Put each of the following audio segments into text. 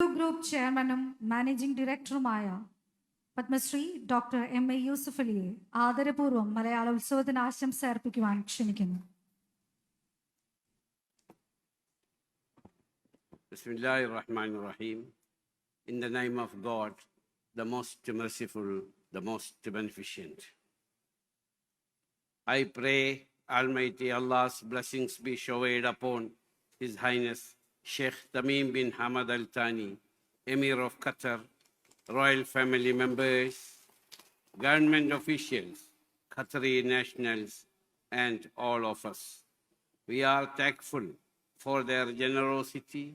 Group ചെയർമാനും managing ഡയറക്ടറുമായ Padmashri doctor M A Yusuf അലിയെ ആദരപൂർവ്വം മലയാള ഉത്സവത്തിന് ആശംസ അർപ്പിക്കുവാൻ ക്ഷണിക്കുന്നു Bismillah ar-Rahman ar-Rahim. In the name of God, the most merciful, the most beneficent. I pray Almighty Allah's blessings be showered upon His Highness Sheikh Tamim bin Hamad Al Thani, Emir of Qatar, royal family members, government officials, Qatari nationals, and all of us. We are thankful for their generosity,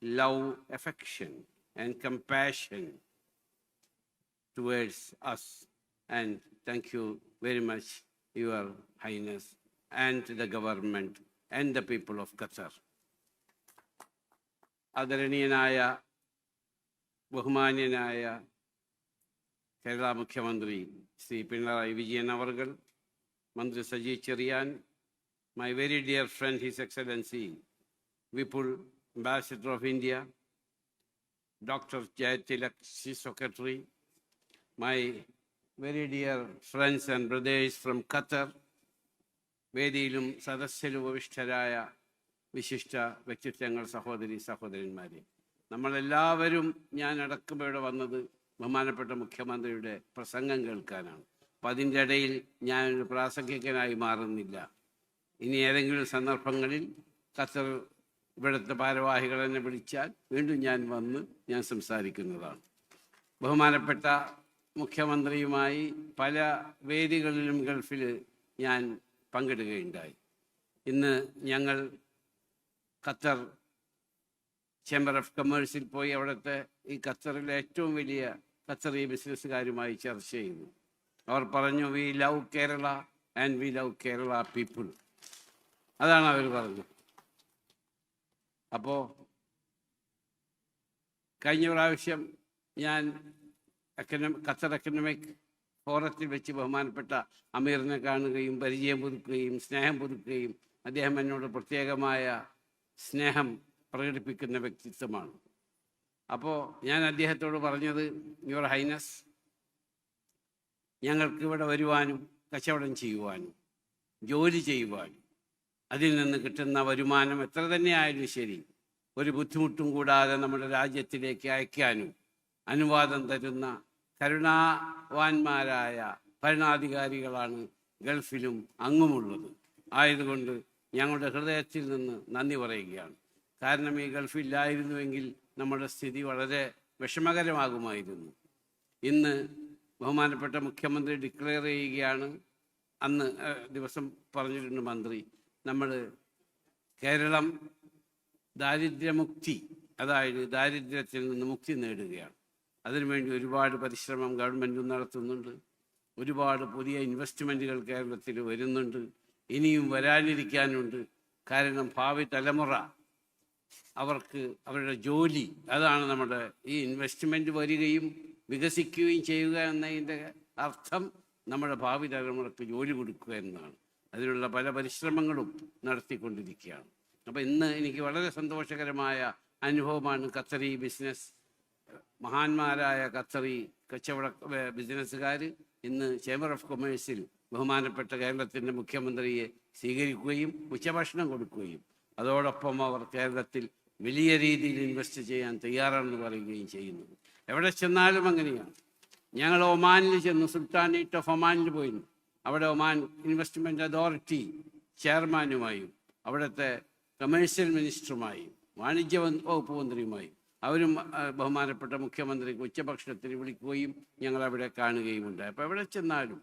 love, affection, and compassion towards us. And thank you very much, Your Highness, and the government and the people of Qatar. ആദരണീയനായ ബഹുമാന്യനായ കേരള മുഖ്യമന്ത്രി ശ്രീ പിണറായി വിജയൻ അവർകൾ മന്ത്രി Saji Cherian my very dear friend his excellency Vipul ambassador of India doctor Jayathilak chief secretary my very dear friends and brothers from Qatar വേദിയിലും സദസ്യരുപവിഷ്ടരായ വിശിഷ്ട വ്യക്തിത്വങ്ങൾ സഹോദരി സഹോദരന്മാരെ. നമ്മളെല്ലാവരും ഞാൻ അടക്കം ഇവിടെ വന്നത് ബഹുമാനപ്പെട്ട മുഖ്യമന്ത്രിയുടെ പ്രസംഗം കേൾക്കാനാണ്. അപ്പം അതിന്റെ ഇടയിൽ ഞാനൊരു പ്രാസംഗികനായി മാറുന്നില്ല. ഇനി ഏതെങ്കിലും സന്ദർഭങ്ങളിൽ ഖത്തർ ഇവിടുത്തെ ഭാരവാഹികൾ എന്നെ വിളിച്ചാൽ വീണ്ടും ഞാൻ വന്ന് ഞാൻ സംസാരിക്കുന്നതാണ്. ബഹുമാനപ്പെട്ട മുഖ്യമന്ത്രിയുമായി പല വേദികളിലും ഗൾഫിൽ ഞാൻ പങ്കിടുകയുണ്ടായി. ഇന്ന് ഞങ്ങൾ ഖത്തർ ചേംബർ ഓഫ് കൊമേഴ്സിൽ പോയി അവിടുത്തെ ഈ ഖത്തറിലെ ഏറ്റവും വലിയ ഖത്തറി ബിസിനസ്സുകാരുമായി ചർച്ച ചെയ്യുന്നു അവർ പറഞ്ഞു we love Kerala and we love Kerala people അതാണ് അവർ പറഞ്ഞത്. അപ്പോൾ കഴിഞ്ഞ പ്രാവശ്യം ഞാൻ എക്കണമി ഖത്തർ എക്കണമിക് ഫോറത്തിൽ വെച്ച് ബഹുമാനപ്പെട്ട അമീറിനെ കാണുകയും പരിചയം പുതുക്കുകയും സ്നേഹം പുതുക്കുകയും അദ്ദേഹം എന്നോട് പ്രത്യേകമായ സ്നേഹം പ്രകടിപ്പിക്കുന്ന വ്യക്തിത്വമാണ്. അപ്പോൾ ഞാൻ അദ്ദേഹത്തോട് പറഞ്ഞത് യുവർ ഹൈനസ് ഞങ്ങൾക്ക് ഇവിടെ വരുവാനും കച്ചവടം ചെയ്യുവാനും ജോലി ചെയ്യുവാനും അതിൽ നിന്ന് കിട്ടുന്ന വരുമാനം എത്ര തന്നെയായാലും ശരി ഒരു ബുദ്ധിമുട്ടും കൂടാതെ നമ്മുടെ രാജ്യത്തിലേക്ക് അയക്കാനും അനുവാദം തരുന്ന കരുണാവാന്മാരായ ഭരണാധികാരികളാണ് ഗൾഫിലും അങ്ങുമുള്ളത്. ആയതുകൊണ്ട് ഞങ്ങളുടെ ഹൃദയത്തിൽ നിന്ന് നന്ദി പറയുകയാണ്. കാരണം ഈ ഗൾഫില്ലായിരുന്നുവെങ്കിൽ നമ്മുടെ സ്ഥിതി വളരെ വിഷമകരമാകുമായിരുന്നു. ഇന്ന് ബഹുമാനപ്പെട്ട മുഖ്യമന്ത്രി ഡിക്ലെയർ ചെയ്യുകയാണ്. അന്ന് ദിവസം പറഞ്ഞിട്ടുണ്ട് മന്ത്രി നമ്മൾ കേരളം ദാരിദ്ര്യമുക്തി അതായത് ദാരിദ്ര്യത്തിൽ നിന്ന് മുക്തി നേടുകയാണ്. അതിനുവേണ്ടി ഒരുപാട് പരിശ്രമം ഗവൺമെന്റ് നടത്തുന്നുണ്ട്. ഒരുപാട് പുതിയ ഇൻവെസ്റ്റ്മെന്റുകൾ കേരളത്തിൽ വരുന്നുണ്ട്. ഇനിയും വരാനിരിക്കാനുണ്ട്. കാരണം ഭാവി തലമുറ അവർക്ക് അവരുടെ ജോലി അതാണ് നമ്മുടെ ഈ ഇൻവെസ്റ്റ്മെന്റ് വരികയും വികസിക്കുകയും ചെയ്യുക എന്നതിന്റെ അർത്ഥം നമ്മുടെ ഭാവി തലമുറയ്ക്ക് ജോലി കൊടുക്കുക എന്നാണ്. അതിനുള്ള പല പരിശ്രമങ്ങളും നടത്തിക്കൊണ്ടിരിക്കുകയാണ്. അപ്പോൾ ഇന്ന് എനിക്ക് വളരെ സന്തോഷകരമായ അനുഭവമാണ് ഖത്തറി ബിസിനസ് മഹാന്മാരായ ഖത്തറി കച്ചവട ബിസിനസ്സുകാർ ഇന്ന് ചേംബർ ഓഫ് കൊമേഴ്സിൽ ബഹുമാനപ്പെട്ട കേരളത്തിന്റെ മുഖ്യമന്ത്രിയെ സ്വീകരിക്കുകയും ഉച്ചഭക്ഷണം കൊടുക്കുകയും അതോടൊപ്പം അവർ കേരളത്തിൽ വലിയ രീതിയിൽ ഇൻവെസ്റ്റ് ചെയ്യാൻ തയ്യാറാണെന്ന് പറയുകയും ചെയ്യുന്നു. എവിടെ ചെന്നാലും അങ്ങനെയാണ്. ഞങ്ങൾ ഒമാനിൽ ചെന്നു സുൽത്താനേറ്റ് ഓഫ് ഒമാനിൽ പോയിരുന്നു. അവിടെ ഒമാൻ ഇൻവെസ്റ്റ്മെന്റ് അതോറിറ്റി ചെയർമാനുമായും അവിടുത്തെ കമേഴ്ഷ്യൽ മിനിസ്റ്ററുമായും വാണിജ്യ വകുപ്പ് മന്ത്രിയുമായും അവരും ബഹുമാനപ്പെട്ട മുഖ്യമന്ത്രിക്ക് ഉച്ചഭക്ഷണത്തിന് വിളിക്കുകയും ഞങ്ങൾ അവിടെ കാണുകയും ഉണ്ടായി അപ്പോൾ എവിടെ ചെന്നാലും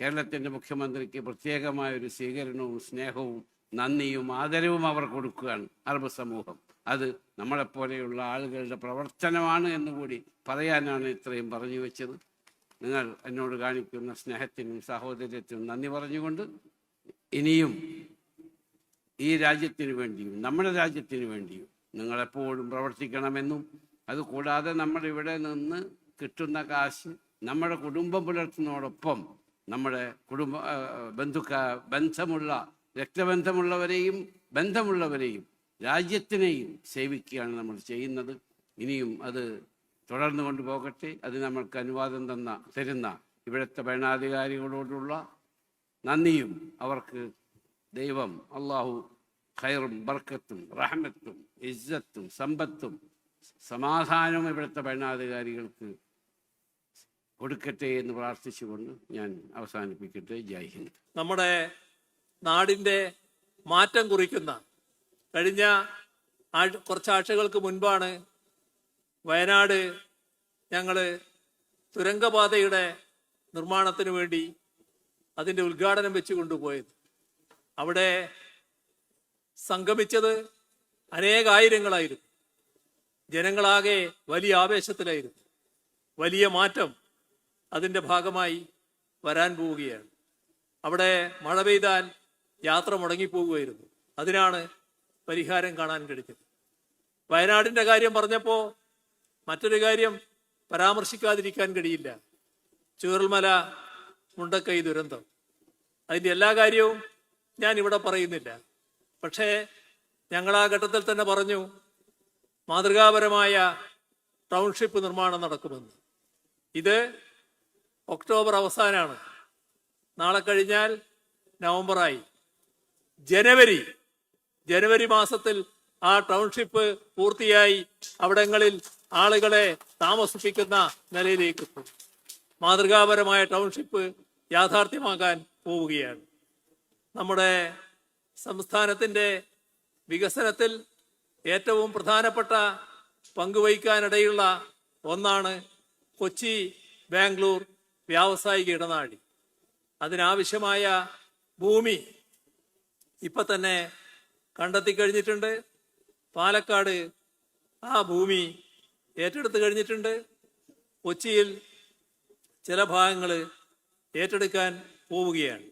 കേരളത്തിന്റെ മുഖ്യമന്ത്രിക്ക് പ്രത്യേകമായ ഒരു സ്വീകരണവും സ്നേഹവും നന്ദിയും ആദരവും അവർ കൊടുക്കുകയാണ് അറബ് സമൂഹം. അത് നമ്മളെപ്പോലെയുള്ള ആളുകളുടെ പ്രവർത്തനമാണ് എന്നുകൂടി പറയാനാണ് ഇത്രയും പറഞ്ഞു വെച്ചത്. നിങ്ങൾ എന്നോട് കാണിക്കുന്ന സ്നേഹത്തിനും സഹോദര്യത്തിനും നന്ദി പറഞ്ഞുകൊണ്ട് ഇനിയും ഈ രാജ്യത്തിന് വേണ്ടിയും നമ്മുടെ രാജ്യത്തിന് വേണ്ടിയും നിങ്ങളെപ്പോഴും പ്രവർത്തിക്കണമെന്നും അതുകൂടാതെ നമ്മൾ ഇവിടെ നിന്ന് കിട്ടുന്ന കാശ് നമ്മുടെ കുടുംബം പുലർത്തുന്നതോടൊപ്പം നമ്മുടെ കുടുംബ ബന്ധുക്ക ബന്ധമുള്ള രക്തബന്ധമുള്ളവരെയും ബന്ധമുള്ളവരെയും രാജ്യത്തിനെയും സേവിക്കുകയാണ് നമ്മൾ ചെയ്യുന്നത്. ഇനിയും അത് തുടർന്നു കൊണ്ടുപോകട്ടെ അത് നമ്മൾക്ക് അനുവാദം തന്ന തരുന്ന ഇവിടുത്തെ ഭരണാധികാരികളോടുള്ള നന്ദിയും അവർക്ക് ദൈവം അള്ളാഹു ഖൈറും ബർക്കത്തും റഹമത്തും ഇജ്ജത്തും സമ്പത്തും സമാധാനവും ഇവിടുത്തെ ഭരണാധികാരികൾക്ക് കൊടുക്കട്ടെ എന്ന് പ്രാർത്ഥിച്ചുകൊണ്ട് ഞാൻ അവസാനിപ്പിക്കട്ടെ. ജയ് ഹിന്ദ്. നമ്മുടെ നാടിന്റെ മാറ്റം കുറിക്കുന്ന കഴിഞ്ഞ കുറച്ച് കുറച്ചാഴ്ചകൾക്ക് മുൻപാണ് വയനാട് ഞങ്ങൾ തുരങ്കപാതയുടെ നിർമ്മാണത്തിന് വേണ്ടി അതിന്റെ ഉദ്ഘാടനം വെച്ച് കൊണ്ടുപോയത്. അവിടെ സംഗമിച്ചത് അനേകായിരങ്ങളായിരുന്നു. ജനങ്ങളാകെ വലിയ ആവേശത്തിലായിരുന്നു. വലിയ മാറ്റം അതിന്റെ ഭാഗമായി വരാൻ പോവുകയാണ്. അവിടെ മഴ പെയ്താൽ യാത്ര മുടങ്ങിപ്പോകുമായിരുന്നു അതിനാണ് പരിഹാരം കാണാൻ കഴിഞ്ഞത്. വയനാടിന്റെ കാര്യം പറഞ്ഞപ്പോൾ മറ്റൊരു കാര്യം പരാമർശിക്കാതിരിക്കാൻ കഴിയില്ല. ചൂരൽമല മുണ്ടക്കൈ ദുരന്തം. അതിന്റെ എല്ലാ കാര്യവും ഞാൻ ഇവിടെ പറയുന്നില്ല. പക്ഷേ ഞങ്ങൾ ആ ഘട്ടത്തിൽ തന്നെ പറഞ്ഞു മാതൃകാപരമായ ടൗൺഷിപ്പ് നിർമ്മാണം നടക്കുമെന്ന്. ഇത് ഒക്ടോബർ അവസാനമാണ് നാളെ കഴിഞ്ഞാൽ നവംബറായി. ജനുവരി ജനുവരി മാസത്തിൽ ആ ടൗൺഷിപ്പ് പൂർത്തിയായി അവിടങ്ങളിൽ ആളുകളെ താമസിപ്പിക്കുന്ന നിലയിലേക്ക് എത്തും. മാതൃകാപരമായ ടൗൺഷിപ്പ് യാഥാർത്ഥ്യമാക്കാൻ പോവുകയാണ്. നമ്മുടെ സംസ്ഥാനത്തിന്റെ വികസനത്തിൽ ഏറ്റവും പ്രധാനപ്പെട്ട പങ്കുവഹിക്കാനിടയുള്ള ഒന്നാണ് കൊച്ചി ബാംഗ്ലൂർ വ്യാവസായിക ഇടനാഴി. അതിനാവശ്യമായ ഭൂമി ഇപ്പൊ തന്നെ കണ്ടെത്തി കഴിഞ്ഞിട്ടുണ്ട്. പാലക്കാട് ആ ഭൂമി ഏറ്റെടുത്ത് കഴിഞ്ഞിട്ടുണ്ട്. കൊച്ചിയിൽ ചില ഭാഗങ്ങൾ ഏറ്റെടുക്കാൻ പോവുകയാണ്.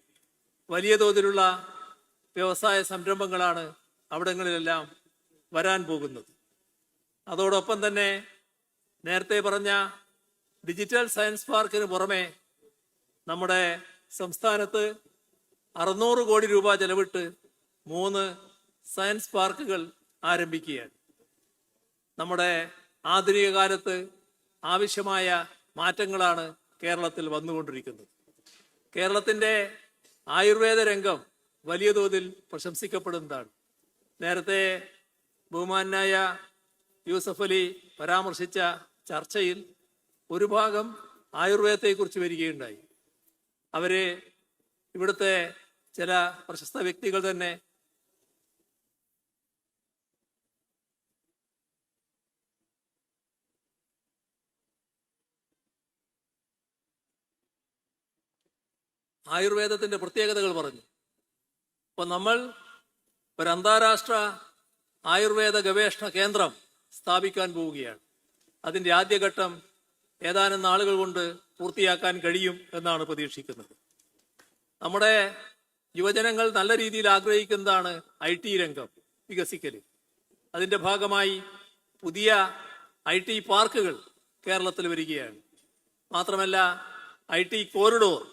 വലിയ തോതിലുള്ള വ്യവസായ സംരംഭങ്ങളാണ് അവിടങ്ങളിലെല്ലാം വരാൻ പോകുന്നത്. അതോടൊപ്പം തന്നെ നേരത്തെ പറഞ്ഞ ഡിജിറ്റൽ സയൻസ് പാർക്കിന് പുറമെ നമ്മുടെ സംസ്ഥാനത്ത് അറുന്നൂറ് കോടി രൂപ ചെലവിട്ട് മൂന്ന് സയൻസ് പാർക്കുകൾ ആരംഭിക്കുകയാണ്. നമ്മുടെ ആധുനിക കാലത്ത് ആവശ്യമായ മാറ്റങ്ങളാണ് കേരളത്തിൽ വന്നുകൊണ്ടിരിക്കുന്നത്. കേരളത്തിന്റെ ആയുർവേദ രംഗം വലിയ തോതിൽ പ്രശംസിക്കപ്പെടുന്നതാണ്. നേരത്തെ ബഹുമാനായ യൂസഫ് അലി പരാമർശിച്ച ചർച്ചയിൽ ഒരു ഭാഗം ആയുർവേദത്തെക്കുറിച്ച് വരികയുണ്ടായി. അവരെ ഇവിടുത്തെ ചില പ്രശസ്ത വ്യക്തികൾ തന്നെ ആയുർവേദത്തിന്റെ പ്രത്യേകതകൾ പറഞ്ഞു. അപ്പൊ നമ്മൾ ഒരു അന്താരാഷ്ട്ര ആയുർവേദ ഗവേഷണ കേന്ദ്രം സ്ഥാപിക്കാൻ പോവുകയാണ്. അതിന്റെ ആദ്യഘട്ടം ഏതാനും നാളുകൾ കൊണ്ട് പൂർത്തിയാക്കാൻ കഴിയും എന്നാണ് പ്രതീക്ഷിക്കുന്നത്. നമ്മുടെ യുവജനങ്ങൾ നല്ല രീതിയിൽ ആഗ്രഹിക്കുന്നതാണ് ഐ ടി രംഗം വികസിക്കൽ അതിന്റെ ഭാഗമായി പുതിയ ഐ ടി പാർക്കുകൾ കേരളത്തിൽ വരികയാണ്. മാത്രമല്ല ഐ ടി കോറിഡോർ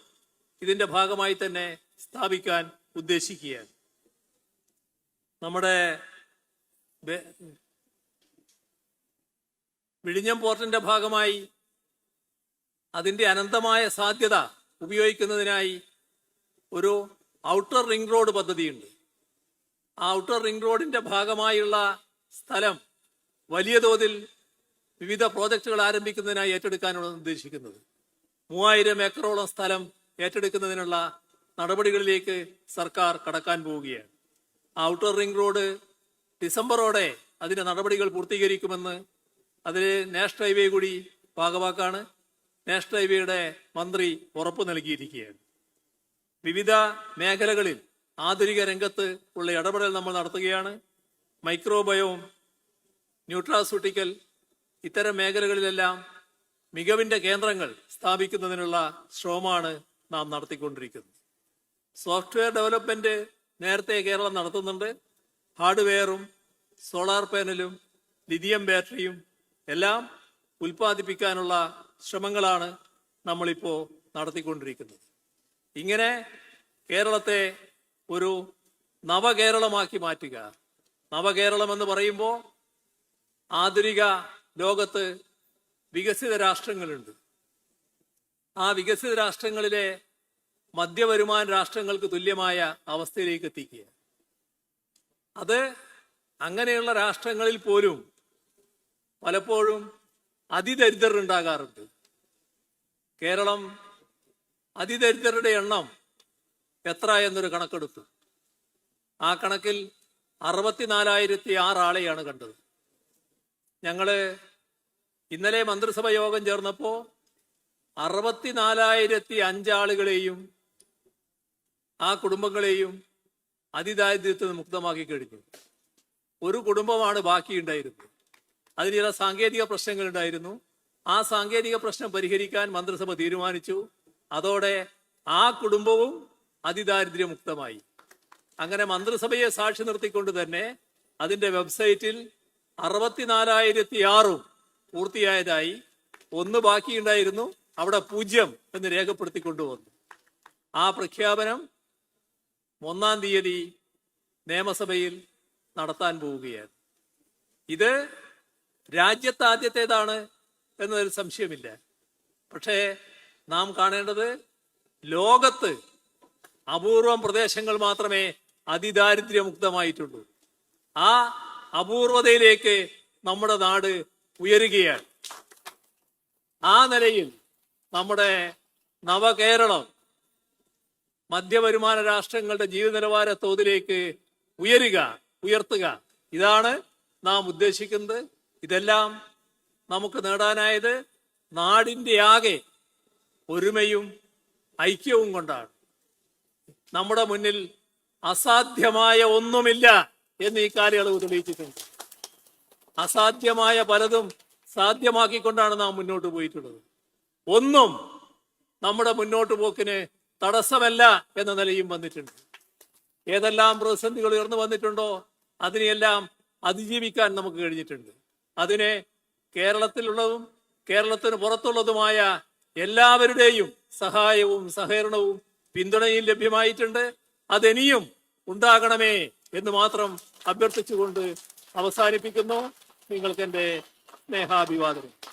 ഇതിന്റെ ഭാഗമായി തന്നെ സ്ഥാപിക്കാൻ ഉദ്ദേശിക്കുകയാണ്. നമ്മുടെ വിഴിഞ്ഞം പോർട്ടിന്റെ ഭാഗമായി അതിന്റെ അനന്തമായ സാധ്യത ഉപയോഗിക്കുന്നതിനായി ഒരു ഔട്ടർ റിംഗ് റോഡ് പദ്ധതിയുണ്ട്. ആ ഔട്ടർ റിംഗ് റോഡിന്റെ ഭാഗമായുള്ള സ്ഥലം വലിയ തോതിൽ വിവിധ പ്രോജക്റ്റുകൾ ആരംഭിക്കുന്നതിനായി ഏറ്റെടുക്കാനാണ് ഉദ്ദേശിക്കുന്നത്. മൂവായിരം ഏക്കറോളം സ്ഥലം ഏറ്റെടുക്കുന്നതിനുള്ള നടപടികളിലേക്ക് സർക്കാർ കടക്കാൻ പോവുകയാണ്. ഔട്ടർ റിംഗ് റോഡ് ഡിസംബറോടെ അതിന്റെ നടപടികൾ പൂർത്തീകരിക്കുമെന്ന് അതിൽ നാഷണൽ ഹൈവേ കൂടി ഭാഗവാക്കാണ് നാഷണൽ ഹൈവേയുടെ മന്ത്രി ഉറപ്പ് നൽകിയിരിക്കുകയാണ്. വിവിധ മേഖലകളിൽ ആധുനിക രംഗത്ത് ഉള്ള ഇടപെടൽ നമ്മൾ നടത്തുകയാണ്. മൈക്രോബയോം ന്യൂട്രാസ്യൂട്ടിക്കൽ ഇത്തരം മേഖലകളിലെല്ലാം മികവിന്റെ കേന്ദ്രങ്ങൾ സ്ഥാപിക്കുന്നതിനുള്ള ശ്രമമാണ് നാം നടത്തിക്കൊണ്ടിരിക്കുന്നത്. സോഫ്റ്റ്വെയർ ഡെവലപ്മെന്റ് നേരത്തെ കേരളം നടത്തുന്നുണ്ട്. ഹാർഡ്വെയറും സോളാർ പാനലും ലിഥിയം ബാറ്ററിയും എല്ലാം ഉൽപ്പാദിപ്പിക്കാനുള്ള ശ്രമങ്ങളാണ് നമ്മളിപ്പോൾ നടത്തിക്കൊണ്ടിരിക്കുന്നത്. ഇങ്ങനെ കേരളത്തെ ഒരു നവകേരളമാക്കി മാറ്റുക. നവകേരളം എന്ന് പറയുമ്പോൾ ആധുനിക ലോകത്ത് വികസിത രാഷ്ട്രങ്ങളുണ്ട്. ആ വികസിത രാഷ്ട്രങ്ങളിലെ മധ്യവരുമാന രാഷ്ട്രങ്ങൾക്ക് തുല്യമായ അവസ്ഥയിലേക്ക് എത്തിക്കുക. അത് അങ്ങനെയുള്ള രാഷ്ട്രങ്ങളിൽ പോലും പലപ്പോഴും അതിദരിദ്രർ ഉണ്ടാകാറുണ്ട് കേരളം അതിദരിദ്രരുടെ എണ്ണം എത്ര എന്നൊരു കണക്കെടുത്തു. ആ കണക്കിൽ അറുപത്തിനാലായിരത്തി ആറ് ആളെയാണ് കണ്ടത്. ഞങ്ങൾ ഇന്നലെ മന്ത്രിസഭ യോഗം ചേർന്നപ്പോ അറുപത്തിനാലായിരത്തി അഞ്ചാളുകളെയും ആ കുടുംബങ്ങളെയും അതിദാരിദ്ര്യത്തിൽ നിന്ന് മുക്തമാക്കി കഴിഞ്ഞു. ഒരു കുടുംബമാണ് ബാക്കിയുണ്ടായിരുന്നത്. അതിന് ചില സാങ്കേതിക പ്രശ്നങ്ങൾ ഉണ്ടായിരുന്നു. ആ സാങ്കേതിക പ്രശ്നം പരിഹരിക്കാൻ മന്ത്രിസഭ തീരുമാനിച്ചു. അതോടെ ആ കുടുംബവും അതിദാരിദ്ര്യമുക്തമായി. അങ്ങനെ മന്ത്രിസഭയെ സാക്ഷി നിർത്തിക്കൊണ്ട് തന്നെ അതിന്റെ വെബ്സൈറ്റിൽ അറുപത്തിനാലായിരത്തി ആറും പൂർത്തിയായതായി ഒന്ന് ബാക്കിയുണ്ടായിരുന്നു. അവിടെ പൂജ്യം എന്ന് രേഖപ്പെടുത്തി കൊണ്ടുവന്നു ആ പ്രഖ്യാപനം ഒന്നാം തീയതി നിയമസഭയിൽ നടത്താൻ പോവുകയാണ്. ഇത് രാജ്യത്ത് ആദ്യത്തേതാണ് എന്നതിൽ സംശയമില്ല. പക്ഷേ നാം കാണേണ്ടത് ലോകത്ത് അപൂർവം പ്രദേശങ്ങൾ മാത്രമേ അതിദാരിദ്ര്യമുക്തമായിട്ടുള്ളൂ. ആ അപൂർവതയിലേക്ക് നമ്മുടെ നാട് ഉയരുകയാണ്. ആ നിലയിൽ നമ്മുടെ നവകേരളം മധ്യവരുമാന രാഷ്ട്രങ്ങളുടെ ജീവിത നിലവാര തോതിലേക്ക് ഉയരുക ഉയർത്തുക. ഇതാണ് നാം ഉദ്ദേശിക്കുന്നത്. ഇതെല്ലാം നമുക്ക് നേടാനായത് നാടിന്റെ ആകെ ഒരുമയും ഐക്യവും കൊണ്ടാണ്. നമ്മുടെ മുന്നിൽ അസാധ്യമായ ഒന്നുമില്ല എന്ന് ഈ കാലയളവ് തെളിയിച്ചിട്ടുണ്ട്. അസാധ്യമായ പലതും സാധ്യമാക്കിക്കൊണ്ടാണ് നാം മുന്നോട്ട് പോയിട്ടുള്ളത്. ഒന്നും നമ്മുടെ മുന്നോട്ട് പോക്കിന് തടസ്സമല്ല എന്ന നിലയും വന്നിട്ടുണ്ട്. ഏതെല്ലാം പ്രതിസന്ധികൾ ഉയർന്നു വന്നിട്ടുണ്ടോ അതിനെയെല്ലാം അതിജീവിക്കാൻ നമുക്ക് കഴിഞ്ഞിട്ടുണ്ട്. അതിനെ കേരളത്തിലുള്ളതും കേരളത്തിന് പുറത്തുള്ളതുമായ എല്ലാവരുടെയും സഹായവും സഹകരണവും പിന്തുണയും ലഭ്യമായിട്ടുണ്ട്. അതിനിയും ഉണ്ടാകണമേ എന്ന് മാത്രം അഭ്യർത്ഥിച്ചുകൊണ്ട് അവസാനിപ്പിക്കുന്നു. നിങ്ങൾക്ക് എന്റെ സ്നേഹാഭിവാദനം